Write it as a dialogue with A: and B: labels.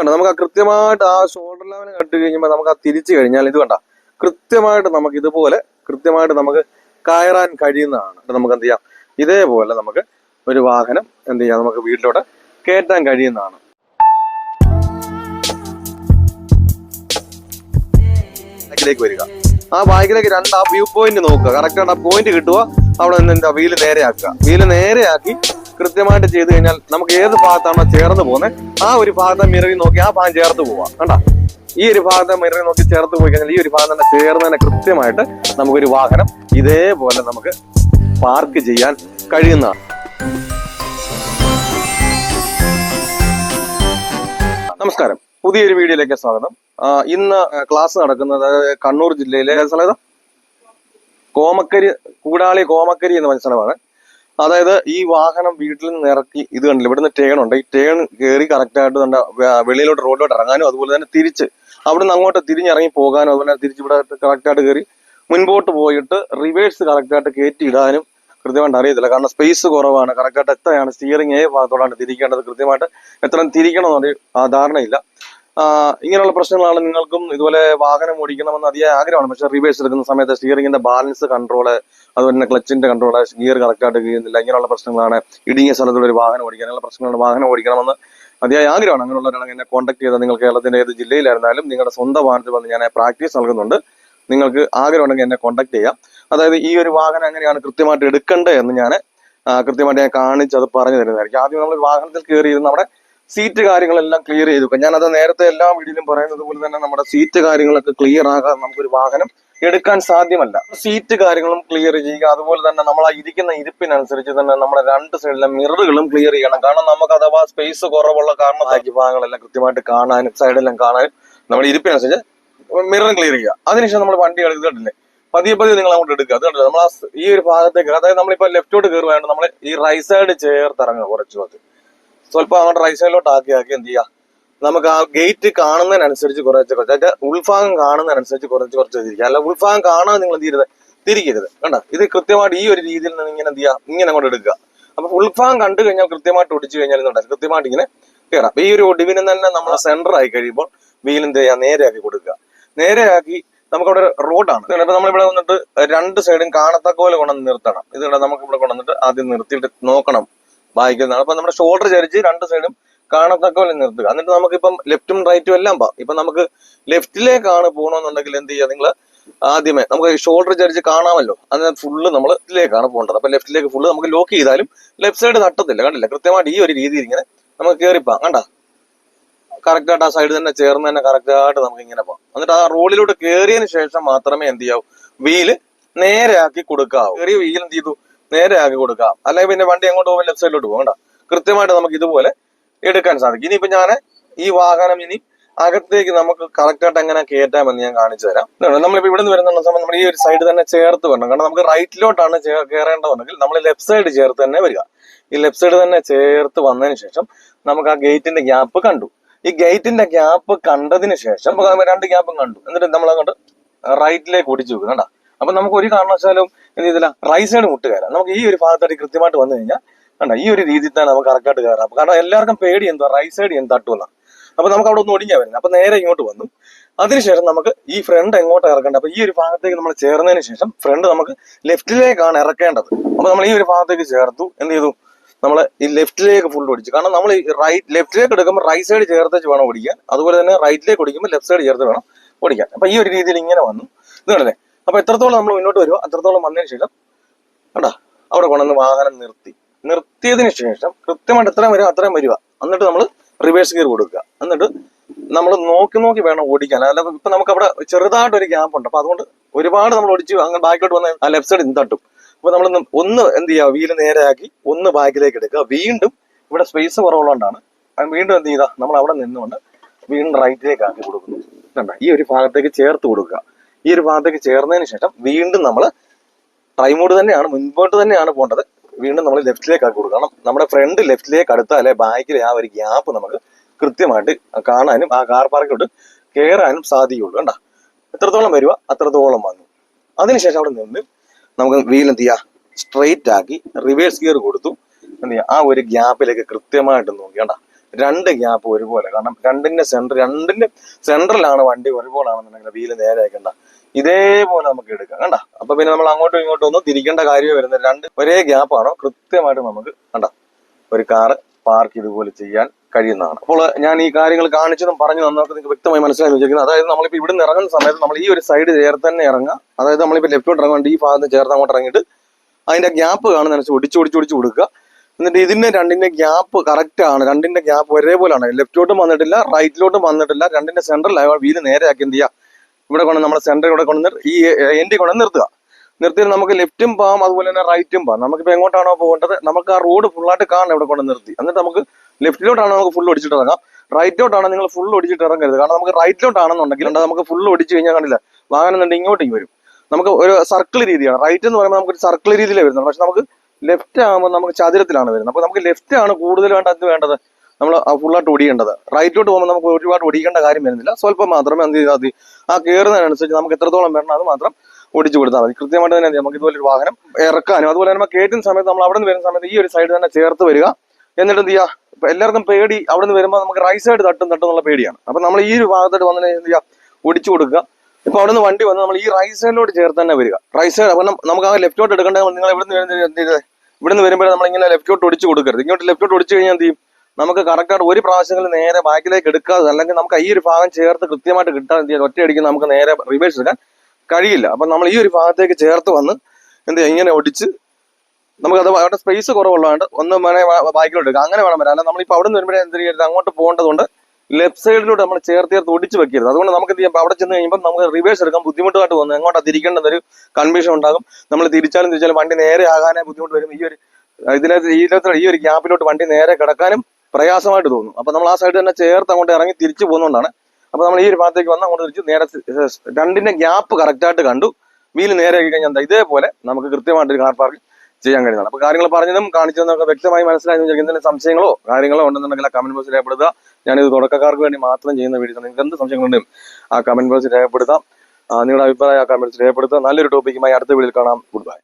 A: കണ്ടോ? നമുക്ക് ആ കൃത്യമായിട്ട് ആ ഷോൾഡർ ലെവൽ കണ്ടു കഴിയുമ്പോൾ നമുക്ക് ആ തിരിച്ചു കഴിഞ്ഞാൽ ഇത് കണ്ട? കൃത്യമായിട്ട് നമുക്ക് ഇതുപോലെ കൃത്യമായിട്ട് നമുക്ക് കയറാൻ കഴിയുന്നതാണ്. നമുക്ക് എന്ത് ചെയ്യാം? ഇതേപോലെ നമുക്ക് ഒരു വാഹനം എന്ത് ചെയ്യാം? നമുക്ക് വീട്ടിലോട്ട് കയറ്റാൻ കഴിയുന്നതാണ്. ബാക്കിലേക്ക് വരിക. ആ ബാക്കിലേക്ക് രണ്ട് ആ വ്യൂ പോയിന്റ് നോക്കുക കറക്റ്റ് ആ പോയിന്റ് കിട്ടുക അവിടെ നിന്ന് എന്താ? വീൽ നേരെയാക്കുക. വീൽ നേരെയാക്കി കൃത്യമായിട്ട് ചെയ്തു കഴിഞ്ഞാൽ നമുക്ക് ഏത് ഭാഗത്താണോ ചേർന്ന് പോകുന്നത് ആ ഒരു ഭാഗത്തെ മിററി നോക്കി ആ ഭാഗം ചേർത്ത് പോവാം കണ്ട? ഈ ഒരു ഭാഗത്തെ മിററി നോക്കി ചേർത്ത് പോയി കഴിഞ്ഞാൽ ഈ ഒരു ഭാഗം തന്നെ ചേർന്ന് തന്നെ കൃത്യമായിട്ട് നമുക്കൊരു വാഹനം ഇതേപോലെ നമുക്ക് പാർക്ക് ചെയ്യാൻ കഴിയുന്നതാണ്. നമസ്കാരം. പുതിയൊരു വീഡിയോയിലേക്ക് സ്വാഗതം. ഇന്ന് ക്ലാസ് നടക്കുന്നത് കണ്ണൂർ ജില്ലയിലെ സ്ഥലം കോമക്കരി കൂടാളി കോമക്കരി എന്ന് പറഞ്ഞ സ്ഥലമാണ്. അതായത് ഈ വാഹനം വീട്ടിൽ നിന്ന് ഇറക്കി ഇത് കണ്ടില്ല? ഇവിടുന്ന് ടേൺ ഉണ്ട്. ഈ ടേൺ കയറി കറക്റ്റായിട്ട് തന്നെ വെളിയിലോട്ട് റോഡിലോട്ട് ഇറങ്ങാനും അതുപോലെ തന്നെ തിരിച്ച് അവിടെ നിന്ന് അങ്ങോട്ട് തിരിഞ്ഞിറങ്ങി പോകാനും അതുപോലെ തിരിച്ച് ഇവിടെ കറക്റ്റായിട്ട് കയറി മുൻപോട്ട് പോയിട്ട് റിവേഴ്സ് കറക്റ്റായിട്ട് കയറ്റി ഇടാനും കൃത്യമായിട്ട് അറിയത്തില്ല. കാരണം സ്പേസ് കുറവാണ്. കറക്റ്റായിട്ട് എത്രയാണ് സ്റ്റിയറിംഗ് ഏ ഭാഗത്തോടാണ് തിരിക്കേണ്ടത് കൃത്യമായിട്ട് എത്ര തിരിക്കണമെന്നൊരു ആ ധാരണയില്ല. ഇങ്ങനെയുള്ള പ്രശ്നങ്ങളാണ് നിങ്ങൾക്കും ഇതുപോലെ വാഹനം ഓടിക്കണമെന്ന് അതിയായ ആഗ്രഹമാണ്. പക്ഷെ റിവേഴ്സ് എടുക്കുന്ന സമയത്ത് സ്റ്റിയറിംഗിന്റെ ബാലൻസ് കൺട്രോൾ അതുപോലെ തന്നെ ക്ലച്ചിന്റെ കൺട്രോൾ ഗിയർ കറക്റ്റ് ആയിട്ട് ചെയ്യുന്നില്ല ഇങ്ങനെയുള്ള പ്രശ്നങ്ങളാണ് ഇടുങ്ങിയ സ്ഥലത്തുള്ള ഒരു വാഹനം ഓടിക്കുക അങ്ങനെയുള്ള പ്രശ്നങ്ങളാണ് വാഹനം ഓടിക്കണമെന്ന് അതിയായ ആഗ്രഹമാണ്. അങ്ങനെയുള്ളവരാണെങ്കിൽ എന്നെ കോൺടാക്ട് ചെയ്താൽ നിങ്ങൾ കേരളത്തിന്റെ ഏത് ജില്ലയിലായിരുന്നാലും നിങ്ങളുടെ സ്വന്തം വാഹനത്തിൽ വന്ന് ഞാൻ പ്രാക്ടീസ് നൽകുന്നുണ്ട്. നിങ്ങൾക്ക് ആഗ്രഹമുണ്ടെങ്കിൽ എന്നെ കോൺടാക്ട് ചെയ്യാം. അതായത് ഈ ഒരു വാഹനം എങ്ങനെയാണ് കൃത്യമായിട്ട് എടുക്കേണ്ടത് എന്ന് ഞാൻ കൃത്യമായിട്ട് ഞാൻ കാണിച്ച് അത് പറഞ്ഞു തരുന്നതായിരിക്കും. ആദ്യം നമ്മൾ വാഹനത്തിൽ കയറിയിരുന്ന് നമ്മുടെ സീറ്റ് കാര്യങ്ങളെല്ലാം ക്ലിയർ ചെയ്തു. വെക്കാം ഞാനത് നേരത്തെ എല്ലാ വീഡിയോയിലും പറയുന്നത് പോലെ തന്നെ നമ്മുടെ സീറ്റ് കാര്യങ്ങളൊക്കെ ക്ലിയർ ആകാൻ നമുക്കൊരു വാഹനം എടുക്കാൻ സാധ്യമല്ല. സീറ്റ് കാര്യങ്ങളും ക്ലിയർ ചെയ്യുക അതുപോലെ തന്നെ നമ്മൾ ആ ഇരിക്കുന്ന ഇരിപ്പിനനുസരിച്ച് തന്നെ നമ്മുടെ രണ്ട് സൈഡിലെ മിററുകളും ക്ലിയർ ചെയ്യണം. കാരണം നമുക്ക് അഥവാ സ്പേസ് കുറവുള്ള കാരണം ബാക്കി ഭാഗങ്ങളെല്ലാം കൃത്യമായിട്ട് കാണാനും സൈഡെല്ലാം കാണാനും നമ്മുടെ ഇരിപ്പിനനുസരിച്ച് മിററും ക്ലിയർ ചെയ്യുക. അതിനുശേഷം നമ്മൾ വണ്ടി എടുത്തിട്ടില്ലേ പതിയെ പതിയെ നിങ്ങൾ അങ്ങോട്ട് എടുക്കുക. അത് കണ്ടില്ലേ? നമ്മൾ ഈ ഒരു ഭാഗത്തേക്ക് അതായത് നമ്മളിപ്പോ ലെഫ്റ്റോട്ട് കയറുകയാണ് നമ്മൾ ഈ റൈറ്റ് സൈഡ് ചേർത്തിറങ്ങുക കുറച്ചു ഭാഗത്ത്. സ്വല്പം അങ്ങോട്ട് റൈറ്റ് സൈഡിലോട്ട് ആക്കി ആക്കി എന്ത് ചെയ്യുക നമുക്ക് ആ ഗേറ്റ് കാണുന്നതിനനുസരിച്ച് കുറച്ച് കുറച്ച് അതിന്റെ ഉൾഭാഗം കാണുന്നതിനനുസരിച്ച് കുറച്ച് കുറച്ച് തിരിക്കുക അല്ല ഉൾഭാഗം കാണാതെ നിങ്ങൾ എന്ത് ചെയ്യരുത്? തിരിക്കരുത്. കണ്ട? ഇത് കൃത്യമായിട്ട് ഈ ഒരു രീതിയിൽ നിന്ന് ഇങ്ങനെ എന്ത് ചെയ്യുക? ഇങ്ങനെ അങ്ങോട്ട് എടുക്കുക. അപ്പൊ ഉൾഭാഗം കണ്ടു കഴിഞ്ഞാൽ കൃത്യമായിട്ട് ഒടിച്ചു കഴിഞ്ഞാൽ എന്താ കൃത്യമായിട്ട് ഇങ്ങനെ കയറാം ഈ ഒരു ഒടിവിന് തന്നെ നമ്മൾ സെന്റർ ആയി കഴിയുമ്പോൾ എന്ത് ചെയ്യുക? നേരെയാക്കി കൊടുക്കുക. നേരെയാക്കി നമുക്കവിടെ റോഡാണ് ഇപ്പൊ നമ്മളിവിടെ വന്നിട്ട് രണ്ട് സൈഡും കാണത്തക്ക പോലെ കൊണ്ടുവന്ന് നിർത്തണം. ഇത് നമുക്ക് ഇവിടെ കൊണ്ടുവന്നിട്ട് ആദ്യം നിർത്തിയിട്ട് നോക്കണം. വായിക്കുന്നതാണ്. അപ്പൊ നമ്മുടെ ഷോൾഡർ ചരിച്ച് രണ്ട് സൈഡും കാണത്തക്ക പോലെ നിർത്തുക. എന്നിട്ട് നമുക്കിപ്പം ലെഫ്റ്റും റൈറ്റും എല്ലാം പോവാം ഇപ്പൊ നമുക്ക് ലെഫ്റ്റിലേക്കാണ് പോകണമെന്നുണ്ടെങ്കിൽ എന്ത് ചെയ്യുക നിങ്ങൾ ആദ്യമേ നമുക്ക് ഷോൾഡർ ചരിച്ച് കാണാമല്ലോ. അതിന് ഫുള്ള് നമ്മൾ ഇതിലേക്കാണ് പോകേണ്ടത്. അപ്പൊ ലെഫ്റ്റിലേക്ക് ഫുള്ള് നമുക്ക് ലോക്ക് ചെയ്താലും ലെഫ്റ്റ് സൈഡ് തട്ടത്തില്ല. കണ്ടില്ല? കൃത്യമായിട്ട് ഈ ഒരു രീതിയിൽ ഇങ്ങനെ നമുക്ക് കയറിപ്പോവാം കണ്ട? കറക്റ്റായിട്ട് ആ സൈഡ് തന്നെ ചേർന്ന് തന്നെ കറക്റ്റായിട്ട് നമുക്ക് ഇങ്ങനെ പോകാം. എന്നിട്ട് ആ റോഡിലൂടെ കയറിയതിന് ശേഷം മാത്രമേ എന്ത് ചെയ്യാവൂ? വീൽ നേരെയാക്കി കൊടുക്കാവൂ. കയറിയ വീൽ എന്ത് ചെയ്തു? നേരെയാക്കി കൊടുക്കാം. അല്ലെങ്കിൽ പിന്നെ വണ്ടി അങ്ങോട്ട് പോകുമ്പോൾ ലെഫ്റ്റ് സൈഡിലോട്ട് പോകണ്ട കൃത്യമായിട്ട് നമുക്ക് ഇതുപോലെ എടുക്കാൻ സാധിക്കും. ഇനിയിപ്പോ ഞാൻ ഈ വാഹനം ഇനി അകത്തേക്ക് നമുക്ക് കറക്റ്റായിട്ട് എങ്ങനെ കയറ്റാമെന്ന് ഞാൻ കാണിച്ചു തരാം. നമ്മളിപ്പോ ഇവിടെ നിന്ന് വരുന്ന സമയം നമ്മൾ ഈ ഒരു സൈഡ് തന്നെ ചേർത്ത് വരണം. കാരണം നമുക്ക് റൈറ്റിലോട്ടാണ് കയറേണ്ടതുണ്ടെങ്കിൽ നമ്മൾ ലെഫ്റ്റ് സൈഡ് ചേർത്ത് തന്നെ വരിക. ഈ ലെഫ്റ്റ് സൈഡ് തന്നെ ചേർത്ത് വന്നതിന് ശേഷം നമുക്ക് ആ ഗേറ്റിന്റെ ഗ്യാപ്പ് കണ്ടു. ഈ ഗേറ്റിന്റെ ഗ്യാപ്പ് കണ്ടതിന് ശേഷം രണ്ട് ഗ്യാപ്പും കണ്ടു. എന്നിട്ട് നമ്മൾ അങ്ങോട്ട് റൈറ്റിലേക്ക് ഓടിച്ചു വെക്കും അപ്പൊ നമുക്ക് ഒരു കാരണവശാലും എന്ത് ചെയ്തില്ല? റൈറ്റ് സൈഡ് മുട്ടുകയറാം നമുക്ക് ഈ ഒരു ഭാഗത്തായിട്ട് കൃത്യമായിട്ട് വന്നു കഴിഞ്ഞാൽ കണ്ട ഈ ഒരു രീതിയിൽ തന്നെ നമുക്ക് കറക്റ്റായിട്ട് കയറാം. കാരണം എല്ലാവർക്കും പേടി എന്തോ റൈറ്റ് സൈഡ് എന്ത് തട്ടുമെന്ന അപ്പൊ നമുക്ക് അവിടെ ഒന്ന് ഒടിഞ്ഞാൽ വരുന്നത് അപ്പൊ നേരെ ഇങ്ങോട്ട് വന്നു. അതിനുശേഷം നമുക്ക് ഈ ഫ്രണ്ട് എങ്ങോട്ട് ഇറക്കേണ്ടത്? അപ്പൊ ഈ ഒരു ഭാഗത്തേക്ക് നമ്മൾ ചേർന്നതിന് ശേഷം ഫ്രണ്ട് നമുക്ക് ലെഫ്റ്റിലേക്കാണ് ഇറക്കേണ്ടത്. അപ്പൊ നമ്മൾ ഈ ഒരു ഭാഗത്തേക്ക് ചേർത്തു. എന്ത് ചെയ്തു? നമ്മൾ ഈ ലെഫ്റ്റിലേക്ക് ഫുൾ ഓടിച്ചു കാരണം നമ്മൾ റൈറ്റ് ലെഫ്റ്റിലേക്ക് എടുക്കുമ്പോൾ റൈറ്റ് സൈഡ് ചേർത്ത് വേണം ഓടിക്കാൻ അതുപോലെ തന്നെ റൈറ്റിലേക്ക് ഓടിക്കുമ്പോൾ ലെഫ്റ്റ് സൈഡ് ചേർത്ത് വേണം ഓടിക്കാൻ അപ്പൊ ഈ ഒരു രീതിയിൽ ഇങ്ങനെ വന്നു. ഇത് കണ്ടല്ലേ? അപ്പൊ എത്രത്തോളം നമ്മൾ മുന്നോട്ട് വരുമോ അത്രത്തോളം വന്നതിന് ശേഷം കണ്ടോ? അവിടെ കൊണ്ടുവന്ന് വാഹനം നിർത്തി. നിർത്തിയതിന് ശേഷം കൃത്യമായിട്ട് എത്രയും വരും അത്രയും വരിക. എന്നിട്ട് നമ്മൾ റിവേഴ്സ് ഗിയർ കൊടുക്കുക. എന്നിട്ട് നമ്മൾ നോക്കി നോക്കി വേണം ഓടിക്കാൻ. അല്ല ഇപ്പൊ നമുക്ക് അവിടെ ചെറുതായിട്ട് ഒരു ഗ്യാപ്പ് ഉണ്ട്. അപ്പൊ അതുകൊണ്ട് ഒരുപാട് നമ്മൾ ഓടിച്ച് അങ്ങനെ ബാക്കിലോട്ട് വന്ന് ആ ലെഫ്റ്റ് സൈഡ് തട്ടും. അപ്പൊ നമ്മൾ ഒന്ന് എന്ത് ചെയ്യുക? വീൽ നേരെയാക്കി ഒന്ന് ബാക്കിലേക്ക് എടുക്കുക. വീണ്ടും ഇവിടെ സ്പേസ് കുറവുള്ളതുകൊണ്ടാണ് വീണ്ടും എന്ത് ചെയ്യുക? നമ്മൾ അവിടെ നിന്നുകൊണ്ട് വീണ്ടും റൈറ്റിലേക്ക് ആക്കി കൊടുക്കുന്നു. ഈ ഒരു ഭാഗത്തേക്ക് ചേർത്ത് കൊടുക്കുക. ഈ ഒരു ഭാഗത്തേക്ക് ചേർന്നതിന് ശേഷം വീണ്ടും നമ്മൾ ട്രൈ മോഡ് തന്നെയാണ് മുൻപോട്ട് തന്നെയാണ് പോകേണ്ടത്. വീണ്ടും നമ്മൾ ലെഫ്റ്റിലേക്ക് ആക്കി കൊടുക്കണം. നമ്മുടെ ഫ്രണ്ട് ലെഫ്റ്റിലേക്ക് അടുത്താലേ ബാക്കിലെ ആ ഒരു ഗ്യാപ്പ് നമുക്ക് കൃത്യമായിട്ട് കാണാനും ആ കാർ പാർക്കിലോട്ട് കയറാനും സാധിക്കുള്ളൂ കണ്ട. എത്രത്തോളം വരിക അത്രത്തോളം വന്നു അതിനുശേഷം അവിടെ നിന്ന് നമുക്ക് വീൽ എന്ത് ചെയ്യുക സ്ട്രെയിറ്റ് ആക്കി റിവേഴ്സ് ഗിയർ കൊടുത്തു. എന്ത് ചെയ്യുക ആ ഒരു ഗ്യാപ്പിലേക്ക് കൃത്യമായിട്ട് നോക്കി കണ്ട. രണ്ട് ഗ്യാപ്പ് ഒരുപോലെ. കാരണം രണ്ടിന്റെ സെന്റർ രണ്ടിന്റെ സെന്ററിലാണ് വണ്ടി ഒരുപോലാണെന്നുണ്ടെങ്കിൽ വീൽ നേരെ ആക്കണ്ട ഇതേപോലെ നമുക്ക് എടുക്കാം കണ്ട? അപ്പൊ പിന്നെ നമ്മൾ അങ്ങോട്ടും ഇങ്ങോട്ടും ഒന്നും തിരിക്കേണ്ട കാര്യമേ വരുന്നില്ല. രണ്ട് ഒരേ ഗ്യാപ്പാണോ കൃത്യമായിട്ട് നമുക്ക് കണ്ട? ഒരു കാറ് പാർക്ക് ഇതുപോലെ ചെയ്യാൻ കഴിയുന്നതാണ്. അപ്പോൾ ഞാൻ ഈ കാര്യങ്ങൾ കാണിച്ചതും പറഞ്ഞു തന്നതൊക്കെ നിങ്ങൾക്ക് വ്യക്തമായി മനസ്സിലായി വിചാരിക്കുന്നത് അതായത് നമ്മളിപ്പോൾ ഇവിടെ നിന്ന് ഇറങ്ങുന്ന സമയത്ത് നമ്മൾ ഈ ഒരു സൈഡ് ചേർത്ത് തന്നെ ഇറങ്ങുക. അതായത് നമ്മളിപ്പോൾ ലെഫ്റ്റോട്ട് ഇറങ്ങാണ്ട് ഈ ഭാഗത്ത് ചേർത്ത് അങ്ങോട്ട് ഇറങ്ങിയിട്ട് അതിന്റെ ഗ്യാപ്പ് കാണുന്നതിനനുസരിച്ച് ഒടിച്ച് ഒടിച്ച് ഒടിച്ച് കൊടുക്കുക. എന്നിട്ട് ഇതിന്റെ രണ്ടിന്റെ ഗ്യാപ്പ് കറക്റ്റ് ആണ്. രണ്ടിന്റെ ഗ്യാപ്പ് ഒരേപോലെയാണ്. ലെഫ്റ്റോട്ടും വന്നിട്ടില്ല റൈറ്റിലോട്ടും വന്നിട്ടില്ല. രണ്ടിന്റെ സെന്ററിൽ വീൽ നേരെ ആക്കി എന്ത് ചെയ്യുക ഇവിടെ കൊണ്ട് നമ്മുടെ സെന്റർ ഇവിടെ കൊണ്ട് ഈ എൻഡി കൊണ്ട് നിർത്തുക. നിർത്തിയിട്ട് നമുക്ക് ലെഫ്റ്റും പോകാം അതുപോലെ തന്നെ റൈറ്റും പോകാം നമുക്കിപ്പോൾ എങ്ങോട്ടാണോ പോകേണ്ടത്? നമുക്ക് ആ റോഡ് ഫുള്ളായിട്ട് കാണണം ഇവിടെ കൊണ്ട് നിർത്തി. എന്നിട്ട് നമുക്ക് ലെഫ്റ്റിലോട്ടാണ് നമുക്ക് ഫുൾ ഒടിച്ചിട്ട് ഇറങ്ങാം. റൈറ്റിലോട്ടാണ് നിങ്ങൾ ഫുൾ ഒടിച്ചിട്ട് ഇറങ്ങരുത്. കാരണം നമുക്ക് റൈറ്റിലോട്ടാണെന്നുണ്ടെങ്കിൽ നമുക്ക് ഫുൾ ഒടിച്ച് കഴിഞ്ഞാൽ കണ്ടില്ല? വാഹനം എന്നുണ്ടെങ്കിൽ ഇങ്ങോട്ടേക്ക് വരും. നമുക്ക് ഒരു സർക്കിൾ രീതിയാണ്. റൈറ്റ് എന്ന് പറയുമ്പോൾ നമുക്ക് ഒരു സർക്കിൾ രീതിയിലേ വരുന്നത് പക്ഷെ നമുക്ക് ലെഫ്റ്റ് ആകുമ്പോൾ നമുക്ക് ചതുരത്തിലാണ് വരുന്നത്. അപ്പോൾ നമുക്ക് ലെഫ്റ്റ് ആണ് കൂടുതൽ വേണ്ട എന്ത് വേണ്ടത്? നമ്മൾ ഫുള്ളായിട്ട് ഒടിയേണ്ടത്. റൈറ്റിലോട്ട് പോകുമ്പോൾ നമുക്ക് ഒരുപാട് ഒടിക്കേണ്ട കാര്യം വരുന്നില്ല. സ്വല്പം മാത്രമേ എന്ത് ചെയ്താൽ മതി. ആ കയറുന്നതിനനുസരിച്ച് നമുക്ക് എത്രത്തോളം വരണം അത് മാത്രം ഓടിച്ചു കൊടുത്താൽ മതി. കൃത്യമായിട്ട് തന്നെ നമുക്ക് ഇതുപോലെ ഒരു വാഹനം ഇറക്കാനും അതുപോലെ തന്നെ നമ്മൾ കയറ്റുന്ന സമയത്ത് നമ്മൾ അവിടെ നിന്ന് വരുന്ന സമയത്ത് ഈ ഒരു സൈഡ് തന്നെ ചേർത്ത് വരിക. എന്നിട്ട് എന്ത് ചെയ്യുക എല്ലാവർക്കും പേടി അവിടെ നിന്ന് വരുമ്പോൾ നമുക്ക് റൈറ്റ് സൈഡ് തട്ടും തട്ടും എന്നുള്ള പേടിയാണ്. അപ്പം നമ്മൾ ഈ ഒരു ഭാഗത്തോട്ട് വന്നതിന് എന്ത് ചെയ്യുക ഒടിച്ചു കൊടുക്കുക. ഇപ്പൊ അവിടെ നിന്ന് വണ്ടി വന്ന് നമ്മൾ ഈ റൈറ്റ് സൈഡിലോട്ട് ചേർത്ത് തന്നെ വരിക. റൈറ്റ് സൈഡ് അപ്പം നമുക്ക് ആ ലെഫ്റ്റോട്ട് എടുക്കേണ്ടത് നിങ്ങൾ എവിടെ നിന്ന് എന്ത് ഇവിടെ നിന്ന് വരുമ്പോൾ നമ്മൾ ഇങ്ങനെ ലെഫ്റ്റോട്ട് ഒടിച്ചു കൊടുക്കരുത്. ഇങ്ങോട്ട് ലെഫ്റ്റോട്ട് ഒടിച്ചു കഴിഞ്ഞാൽ എന്ത് ചെയ്യും നമുക്ക് കറക്റ്റായിട്ട് ഒരു പ്രാവശ്യങ്ങളിൽ നേരെ ബാക്കിലേക്ക് എടുക്കാതെ അല്ലെങ്കിൽ നമുക്ക് ഈ ഒരു ഭാഗം ചേർത്ത് കൃത്യമായിട്ട് കിട്ടാൻ എന്ത് ഒറ്റയടിക്ക് നമുക്ക് നേരെ റിവേഴ്സ് എടുക്കാൻ കഴിയില്ല. അപ്പൊ നമ്മൾ ഈ ഒരു ഭാഗത്തേക്ക് ചേർത്ത് വന്ന് എന്ത് ഇങ്ങനെ ഒടിച്ച് നമുക്ക് അത് അവിടെ സ്പേസ് കുറവുള്ളതുകൊണ്ട് ഒന്ന് വേണേ ബാക്കിലോട്ട് എടുക്കാം. അങ്ങനെ വേണം വരാൻ. അല്ല നമ്മളിപ്പോൾ അവിടെ നിന്ന് വരുമ്പോഴേ എന്ത് ചെയ്യരുത്? അങ്ങോട്ട് പോകേണ്ടതുകൊണ്ട് ലെഫ്റ്റ് സൈഡിലൂടെ നമ്മൾ ചേർത്ത് ചേർത്ത് ഒടിച്ച് വെക്കരുത്. അതുകൊണ്ട് നമുക്ക് എന്ത് ചെയ്യാം? അവിടെ ചെന്ന് കഴിയുമ്പോൾ നമുക്ക് റിവേഴ്സ് എടുക്കാൻ ബുദ്ധിമുട്ടായിട്ട് തോന്നും. എങ്ങോട്ടാ തിരിക്കേണ്ടത് ഒരു കൺഫ്യൂഷൻ ഉണ്ടാകും. നമ്മൾ തിരിച്ചാലും തിരിച്ചാലും വണ്ടി നേരെ ആകാനേ ബുദ്ധിമുട്ട് വരും. ഈ ഒരു ഇതിനകത്ത് ഇതിനകത്ത് ഈ ഒരു ഗ്യാപ്പിലോട്ട് വണ്ടി നേരെ കിടക്കാനും പ്രയാസമായിട്ട് തോന്നും. അപ്പൊ നമ്മൾ ആ സൈഡ് തന്നെ ചേർത്ത് അങ്ങോട്ട് ഇറങ്ങി തിരിച്ചു പോകുന്നതുകൊണ്ടാണ്. അപ്പൊ നമ്മൾ ഈ ഒരു ഭാഗത്തേക്ക് വന്ന് അങ്ങോട്ട് തിരിച്ച് നേരെ രണ്ടിന്റെ ഗ്യാപ്പ് കറക്റ്റായിട്ട് കണ്ടു. വീൽ നേരെ ആക്കി കഴിഞ്ഞാൽ എന്താ? ഇതേപോലെ നമുക്ക് കൃത്യമായിട്ട് ഒരു കാർ പാർക്ക് ചെയ്യാൻ കഴിയുന്നതാണ്. അപ്പൊ കാര്യങ്ങൾ പറഞ്ഞതും കാണിച്ചതൊക്കെ വ്യക്തമായി മനസ്സിലായി എന്തെങ്കിലും സംശയങ്ങളോ കാര്യങ്ങളോ ഉണ്ടെന്നുണ്ടെങ്കിൽ ആ കമന്റ് ബോക്സിൽ രേഖപ്പെടുത്തുക. ഞാനിത് തുടക്കക്കാർക്ക് വേണ്ടി മാത്രം ചെയ്യുന്ന വീഡിയോ നിങ്ങൾക്ക് എന്ത് സംശയങ്ങളുണ്ടെങ്കിലും ആ കമന്റ് ബോക്സിൽ രേഖപ്പെടുത്താം. നിങ്ങളുടെ അഭിപ്രായം ആ കമന്റ് ബോക്സിൽ രേഖപ്പെടുത്താം നല്ലൊരു ടോപ്പിക്കുമായി അടുത്ത വീഡിയോയിൽ കാണാം. Good bye